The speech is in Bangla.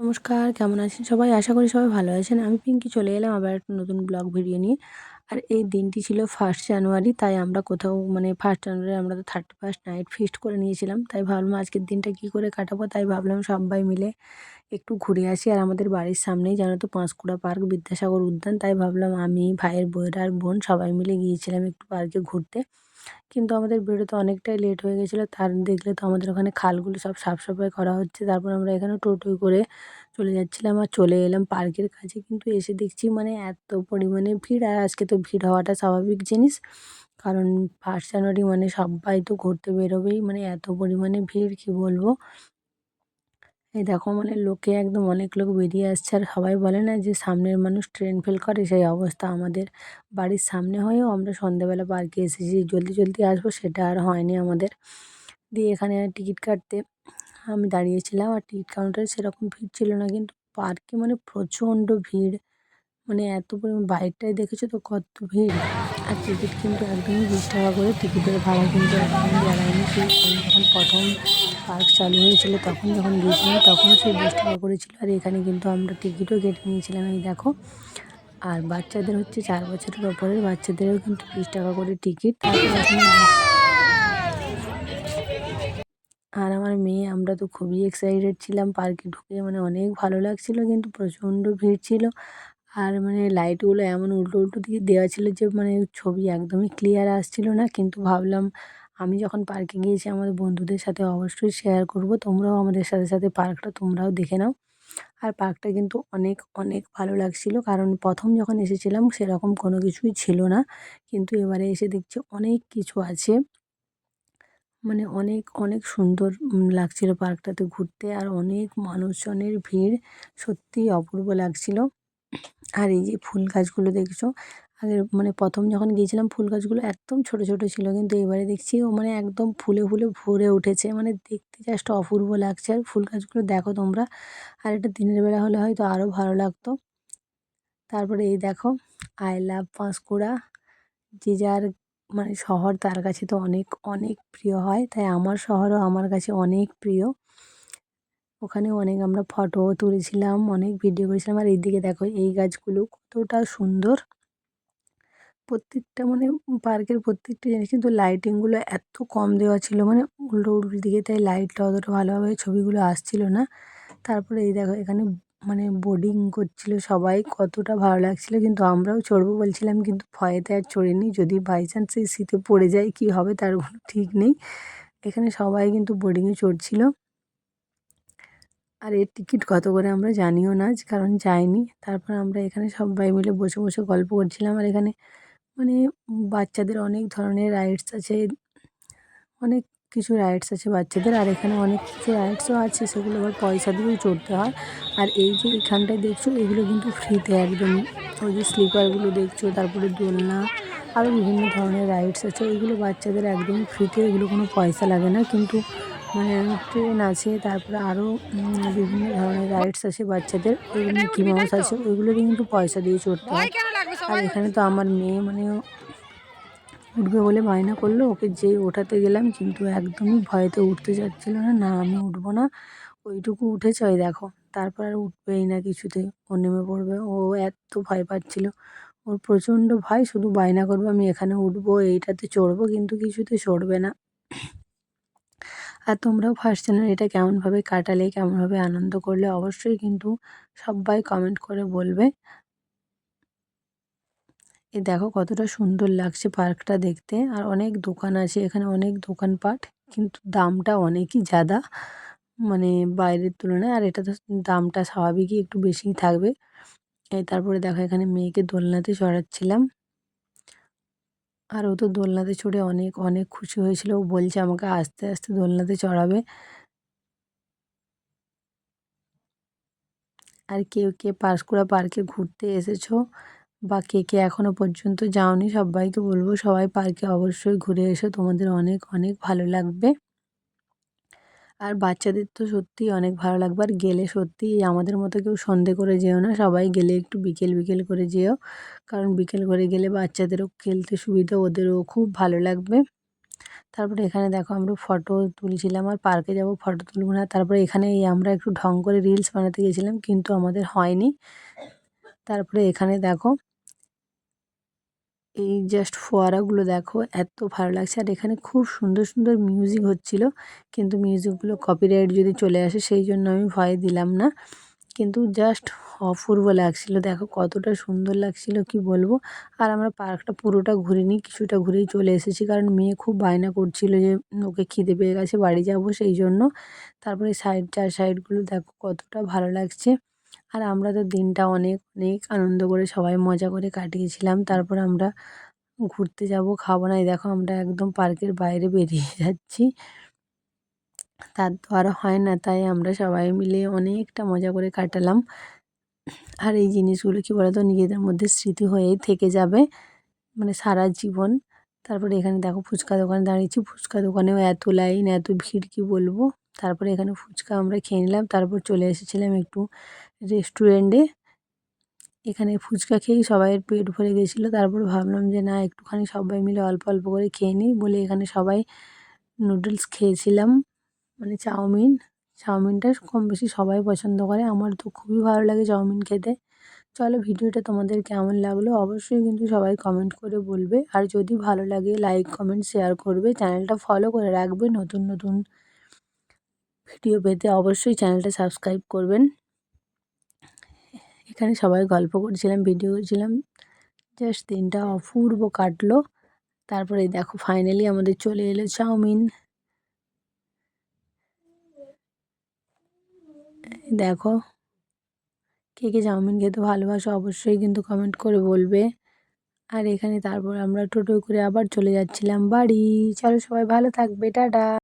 নমস্কার, কেমন আছেন সবাই? আশা করি সবাই ভালো আছেন। আমি পিঙ্কি চলে এলাম আবার একটা নতুন ব্লগ ভিডিও নিয়ে। আর এই দিনটি ছিল ফার্স্ট জানুয়ারি তাই আমরা কোথাও মানে ফার্স্ট জানুয়ারি আমরা তো থার্টি ফার্স্ট নাইট ফিস্ট করে নিয়েছিলাম। তাই ভাবলাম আজকের দিনটা কি করে কাটাবো, তাই ভাবলাম সবাই মিলে একটু ঘুরে আসি। আর আমাদের বাড়ির সামনেই জানো তো পাঁশকুড়া পার্ক, বিদ্যাসাগর উদ্যান, তাই ভাবলাম আমি, ভাইয়ের বইয়ের আর বোন সবাই মিলে গিয়েছিলাম একটু পার্কে ঘুরতে। কিন্তু আমাদের বেরোতে অনেকটাই লেট হয়ে গেছিল, তার দেখলে তো আমাদের ওখানে খালগুলো সব সাফ সাফাই করা হচ্ছে, তারপর আমরা এখানে টোটো করে চলে যাচ্ছিলাম আর চলে এলাম পার্কের কাছে, কিন্তু এসে দেখছি মানে এত পরিমাণে ভিড়, আর আজকে তো ভিড় হওয়াটা স্বাভাবিক জিনিস, কারণ ফার্স্ট জানুয়ারি মানে সবাই তো ঘুরতে বেরোবেই মানে এত পরিমাণে ভিড়, কি বলব? এই দেখো মানে লোকে একদম অনেক লোক বেরিয়ে আসছে আর সবাই বলে না যে সামনের মানুষ ট্রেন ফেল করে, সেই অবস্থা আমাদের বাড়ির সামনে হয়েও আমরা সন্ধ্যেবেলা পার্কে এসেছি, জলদি জলদি আসব সেটা আর হয়নি আমাদের। দিয়ে এখানে টিকিট কাটতে আমি দাঁড়িয়েছিলাম আর টিকিট কাউন্টারে সেরকম ভিড় ছিল না, কিন্তু পার্কে মানে প্রচণ্ড ভিড়। মানে এত পরিমাণ বাইকটায় দেখেছ তো কত ভিড়। আর টিকিট কিন্তু একদমই বিশ টাকা করে টিকিটের ভাড়া কিন্তু একদমই বাড়ায়নি। সেই যখন প্রথম পার্ক চালু হয়েছিল, তখন যখন গিয়েছিলাম, তখন সেই বিশ টাকা করেছিল আর এখানে কিন্তু আমরা টিকিটও কেটে নিয়েছিলাম, এই দেখো। আর বাচ্চাদের হচ্ছে চার বছরের ওপরের বাচ্চাদেরও কিন্তু বিশ টাকা করে টিকিট আর আমার মেয়ে, আমরা তো খুবই এক্সাইটেড ছিলাম। পার্কে ঢুকে মানে অনেক ভালো লাগছিল, কিন্তু প্রচণ্ড ভিড় ছিল। আর মানে লাইটগুলো এমন উল্টো উল্টো দিকে দেওয়া ছিল যে মানে ছবি একদমই ক্লিয়ার আসছিল না। কিন্তু ভাবলাম আমি যখন পার্কে গিয়েছি আমাদের বন্ধুদের সাথে অবশ্যই শেয়ার করব। তোমরাও আমাদের সাথে সাথে পার্কটা তোমরাও দেখে নাও। আর পার্কটা কিন্তু অনেক অনেক ভালো লাগছিল। কারণ প্রথম যখন এসেছিলাম সেরকম কোনো কিছুই ছিল না। কিন্তু এবারে এসে দেখছি অনেক কিছু আছে। মানে অনেক অনেক সুন্দর লাগছিল পার্কটাতে ঘুরতে। আর অনেক মানুষজনের ভিড় সত্যিই অপূর্ব লাগছিল। আর এই যে ফুল গাছগুলো দেখছ? আগের মানে প্রথম যখন গিয়েছিলাম, ফুল গাছগুলো একদম ছোট ছোট ছিল। কিন্তু এবারে দেখছি ও মানে একদম ফুলে ফুলে ভরে উঠেছে। মানে দেখতে জাস্ট অপূর্ব লাগছে। আর ফুল গাছগুলো দেখো তোমরা। আর এটা দিনের বেলা হলে হয়তো আরও ভালো লাগতো। তারপরে এই দেখো আই লাভ পাঁশকুড়া। যে যার মানে শহর তার কাছে তো অনেক অনেক প্রিয় হয়। তাই আমার শহরও আমার কাছে অনেক প্রিয়। ওখানে অনেক আমরা ফটোও তুলেছিলাম, অনেক ভিডিও করেছিলাম। আর এইদিকে দেখো, এই গাছগুলো কতটা সুন্দর। প্রত্যেকটা মানে পার্কের প্রত্যেকটা জিনিস কিন্তু লাইটিংগুলো এত কম দেওয়া ছিল মানে উল্টো উল্টো দিকে, তাই লাইটটা অতটা ভালোভাবে ছবিগুলো আসছিল না। তারপরে এই দেখো, এখানে মানে বোর্ডিং করছিল সবাই, কতটা ভালো লাগছিল। কিন্তু আমরাও চড়বো বলছিলাম, কিন্তু ভয়েতে আর চড়িনি। যদি বাই চান্স এই শীতে পড়ে যায় কি হবে তার ঠিক নেই। এখানে সবাই কিন্তু বোর্ডিংয়ে চড়ছিল। আর এর টিকিট কত করে আমরা জানিও না, কারণ যাইনি। তারপর আমরা এখানে সবাই মিলে বসে বসে গল্প করছিলাম। আর এখানে মানে বাচ্চাদের অনেক ধরনের রাইডস আছে, অনেক কিছু রাইডস আছে বাচ্চাদের। আর এখানে অনেক কিছু রাইডসও আছে, সেগুলো আবার পয়সা দিয়েও চড়তে হয়। আর এই যে এখানটায় দেখছ, এগুলো কিন্তু ফ্রিতে একদম। ওই যে স্লিপারগুলো দেখছ, তারপরে দোলনা, আরও বিভিন্ন ধরনের রাইডস আছে। এগুলো বাচ্চাদের একদমই ফ্রিতে এগুলো কোনো পয়সা লাগে না। কিন্তু মানে ট্রেন আছে তারপরে আরও বিভিন্ন ধরনের রাইডস আছে বাচ্চাদের। ওইগুলো মিকি মাউস আছে ওইগুলো কিন্তু পয়সা দিয়ে চড়তে হয়। আর এখানে তো আমার মেয়ে মানে উঠবে বলে বায়না করল ওকে যেই ওঠাতে গেলাম কিন্তু একদমই ভয়েতে উঠতে চাচ্ছিল না না আমি উঠবো না ওইটুকু উঠেছে ওই দেখো। তারপর আর উঠবেই না কিছুতে ও নেমে পড়বে ও এত ভয় পাচ্ছিল। ওর প্রচণ্ড ভয় শুধু বায়না করবে আমি এখানে উঠবো এইটাতে চড়বো কিন্তু কিছুতে চড়বে না। আর তোমরাও ফার্স্ট জানুয়ারিটা কেমনভাবে কাটালে, কেমনভাবে আনন্দ করলে অবশ্যই কিন্তু সবাই কমেন্ট করে বলবে। এ দেখো কতটা সুন্দর লাগছে পার্কটা দেখতে, আর অনেক দোকান আছে, এখানে অনেক দোকানপাট, কিন্তু দামটা অনেকই জাদা মানে বাইরের তুলনায়, আর এটা তো দামটা স্বাভাবিকই একটু বেশিই থাকবে। এই তারপরে দেখো এখানে মেয়েকে দোলনাতে চড়াচ্ছিলাম। আর ও তো দোলনাতে চড়ে অনেক অনেক খুশি হয়েছিল। ও বলছে আমাকে আস্তে আস্তে দোলনাতে চড়াবে। আর কেউ কে পাঁশকুড়া পার্কে ঘুরতে এসেছ? বা কে কে এখনও পর্যন্ত যাওনি? সবাইকে বলব সবাই পার্কে অবশ্যই ঘুরে এসো। তোমাদের অনেক অনেক ভালো লাগবে। আর বাচ্চাদের তো সত্যিই অনেক ভালো লাগবে। আর গেলে সত্যিই আমাদের মতো কেউ সন্ধে করে যেও না। সবাই গেলে একটু বিকেল বিকেল করে যেও। কারণ বিকেল করে গেলে বাচ্চাদেরও খেলতে সুবিধা, ওদেরও খুব ভালো লাগবে। তারপরে এখানে দেখো আমরা ফটো তুলছিলাম আর পার্কে যাব, ফটো তুলবো না। তারপরে এখানে এই আমরা একটু ঢং করে রিলস বানাতে গেছিলাম, কিন্তু আমাদের হয়নি। তারপরে এখানে দেখো এই জাস্ট ফোয়ারাগুলো দেখো, এত ভালো লাগছে। আর এখানে খুব সুন্দর সুন্দর মিউজিক হচ্ছিল। কিন্তু মিউজিকগুলো কপিরাইট যদি চলে আসে, সেই জন্য আমি ভয় দিলাম না। কিন্তু জাস্ট অপূর্ব লাগছিল। দেখো কতটা সুন্দর লাগছিল, কি বলব? আর আমরা পার্কটা পুরোটা ঘুরিনি, কিছুটা ঘুরেই চলে এসেছি। কারণ মেয়ে খুব বায়না করছিল যে, ওকে খিদে পেয়ে গেছে, বাড়ি যাব সেই জন্য। তারপরে সাইড চার সাইডগুলো দেখো কতটা ভালো লাগছে। আর আমরা তো দিনটা অনেক অনেক আনন্দ করে সবাই মজা করে কাটিয়েছিলাম। তারপর আমরা ঘুরতে যাব, খাব না। এই দেখো আমরা একদম পার্কের বাইরে বেরিয়ে যাচ্ছি। তার তো আর হয় না, তাই আমরা সবাই মিলে অনেকটা মজা করে কাটালাম। আর এই জিনিসগুলো কী বলতো, নিজেদের মধ্যে স্মৃতি হয়েই থেকে যাবে মানে সারা জীবন। তারপরে এখানে দেখো ফুচকা দোকানে, দাঁড়িয়েছি। ফুচকা দোকানেও এত লাইন, এত ভিড়, কী বলব? তারপরে এখানে ফুচকা আমরা খেয়ে নিলাম। তারপর চলে এসেছিলাম একটু রেস্টুরেন্টে এখানে ফুচকা খেয়েই সবাইয়ের পেট ভরে গেছিল। তারপর ভাবলাম যে, না, একটুখানি সবাই মিলে অল্প অল্প করে খেয়ে নিই বলে এখানে সবাই নুডলস খেয়েছিলাম। মানে চাউমিন। চাউমিনটা কম বেশি সবাই পছন্দ করে। আমার তো খুবই ভালো লাগে চাউমিন খেতে। চলো ভিডিওটা তোমাদের কেমন লাগল অবশ্যই কিন্তু সবাই কমেন্ট করে বলবে। আর যদি ভালো লাগে লাইক কমেন্ট শেয়ার করবে। চ্যানেলটা ফলো করে রাখবে নতুন নতুন ভিডিও পেতে অবশ্যই চ্যানেলটা সাবস্ক্রাইব করবেন। এখানে সবাই গল্প করছিলাম, ভিডিও করছিলাম। জাস্ট দিনটা অপূর্ব কাটলো। তারপরে দেখো ফাইনালি আমাদের চলে এলো চাউমিন। দেখো, কে কে চাউমিন খেতে ভালোবাসো অবশ্যই কিন্তু কমেন্ট করে বলবে। আর এখানে তারপর আমরা টোটো করে আবার চলে যাচ্ছিলাম বাড়ি। চলো সবাই ভালো থাকবে, টাটা।